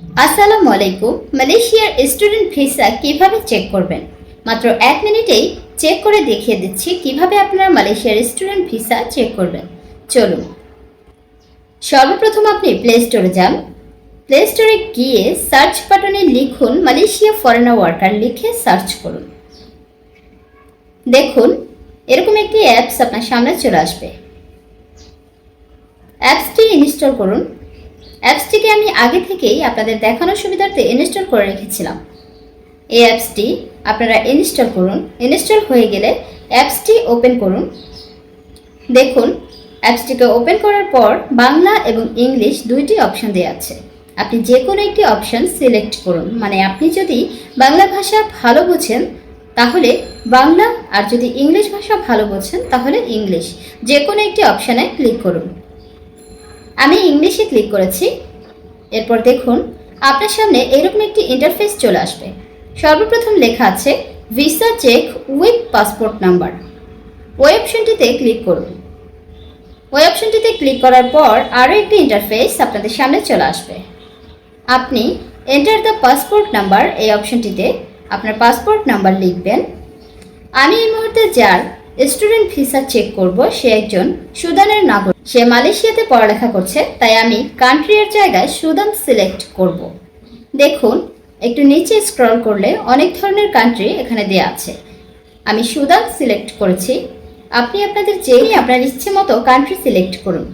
আসসালামু আলাইকুম। মালয়েশিয়ার স্টুডেন্ট ভিসা কীভাবে চেক করবেন? মাত্র এক মিনিটেই চেক করে দেখিয়ে দিচ্ছি কীভাবে আপনারা মালয়েশিয়ার স্টুডেন্ট ভিসা চেক করবেন। চলুন। সর্বপ্রথম আপনি প্লে স্টোরে যান। প্লে স্টোরে গিয়ে সার্চ বাটনে লিখুন মালয়েশিয়া ফরেনার ওয়ার্কার লিখে সার্চ করুন। দেখুন, এরকম একটি অ্যাপস আপনার সামনে চলে আসবে। অ্যাপসটি ইনস্টল করুন। অ্যাপসটিকে আমি আগে থেকেই আপনাদের দেখানোর সুবিধার্থে ইনস্টল করে রেখেছিলাম। এই অ্যাপসটি আপনারা ইনস্টল করুন। ইনস্টল হয়ে গেলে অ্যাপসটি ওপেন করুন। দেখুন, অ্যাপসটিকে ওপেন করার পর বাংলা এবং ইংলিশ দুইটি অপশন দেওয়া আছে। আপনি যে কোনো একটি অপশন সিলেক্ট করুন। মানে আপনি যদি বাংলা ভাষা ভালো বোঝেন, তাহলে বাংলা আর যদি ইংলিশ ভাষা ভালো বোঝেন, তাহলে ইংলিশ। যে কোনো একটি অপশানে ক্লিক করুন। আমি ইংলিশে ক্লিক করেছি। এরপর দেখুন, আপনার সামনে এরকম একটি ইন্টারফেস চলে আসবে। সর্বপ্রথম লেখা আছে visa check with passport number ওই অপশনটিতে ক্লিক করুন। ওই অপশনটিতে ক্লিক করার পর আরও একটি ইন্টারফেস আপনাদের সামনে চলে আসবে। আপনি এন্টার দ্য পাসপোর্ট নাম্বার এই অপশনটিতে আপনার পাসপোর্ট নাম্বার লিখবেন। আমি এই মুহূর্তে যার স্টুডেন্ট ভিসা চেক করব সে একজন সুদানের নাগরিক। সে মালয়েশিয়াতে পড়ালেখা করছে, তাই আমি কান্ট্রির জায়গায় সুদান সিলেক্ট করব। দেখুন, একটু নিচে স্ক্রল করলে অনেক ধরনের কান্ট্রি এখানে দেওয়া আছে। আমি সুদান সিলেক্ট করেছি। আপনি আপনাদের যেই আপনার ইচ্ছে মতো কান্ট্রি সিলেক্ট করুন।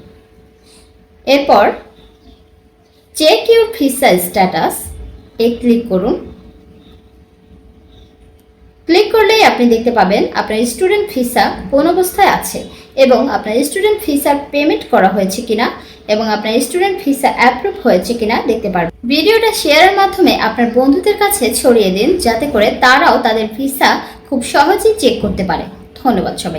এরপর চেক ইউর ভিসা স্ট্যাটাস এ ক্লিক করুন ক্লিক করলেই আপনি দেখতে পাবেন আপনার স্টুডেন্ট ভিসা কোন অবস্থায় আছে এবং আপনার স্টুডেন্ট ভিসার পেমেন্ট করা হয়েছে কিনা এবং আপনার স্টুডেন্ট ভিসা অ্যাপ্রুভ হয়েছে কিনা দেখতে পারবেন। ভিডিওটা শেয়ারের মাধ্যমে আপনার বন্ধুদের কাছে ছড়িয়ে দিন যাতে করে তারাও তাদের ভিসা খুব সহজেই চেক করতে পারে। ধন্যবাদ সবাই